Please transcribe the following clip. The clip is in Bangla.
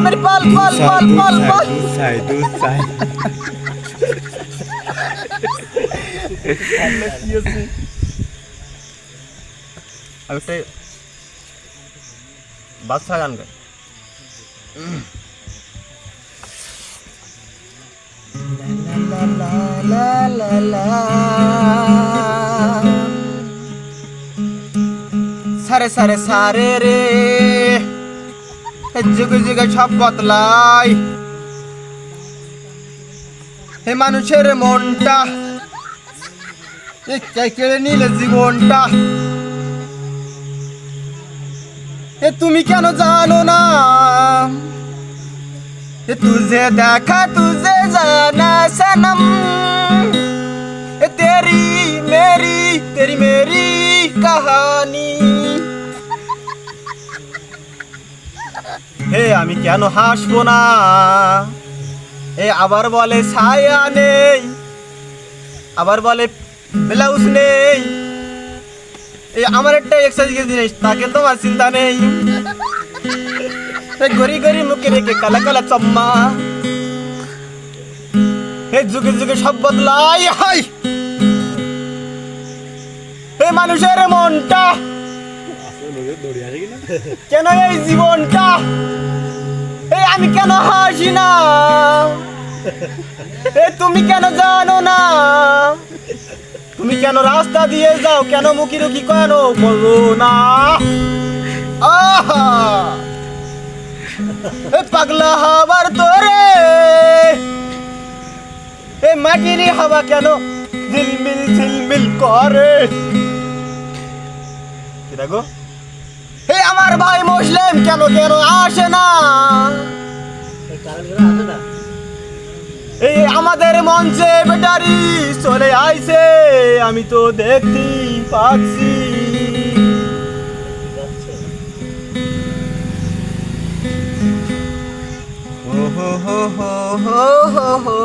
मेरे अभी से गए सारे सारे सारे रे। যুগে যুগে সব বদলাই। হে মানুষের মনটা কেড়ে নিলে জীবনটা? এ তুমি কেন জানো না? এ তুঝে দেখা, তুঝে জানা সনম। এ তেরি মেরি তেরি মেরি কাহানি। আমি কেন হাসবো না? এ আবার বলে ছায়া নেই। আবার বলে ব্লাউজ নেই। এই আমার একটা এক্সারসাইজ জিনিস তাকে তোমার চিন্তা নেই। গরি গরি মুখে রেখে কালা কালা চম্মা। এই যুগে যুগে সব বদলাই হাই। এই মানুষের মনটা। কিনা? এই জীবনটা এই আমি কেন হাসি না? এ তুমি কেন জানো না? তুমি কেন রাস্তা দিয়ে যাও? কেন মুখি রুখি কেন বলো না? পাগলা হাবার তোরে! এ মাটির হাওয়া কেন ঝিলমিল ঝিলমিল করে? দেখো? হে আমার ভাই মুসলিম কেন কেন আসে না? এই আমাদের মঞ্চে বেটারি চলে আইছে আমি তো দেখতে পাচ্ছি। ও হো হো হো হো হো।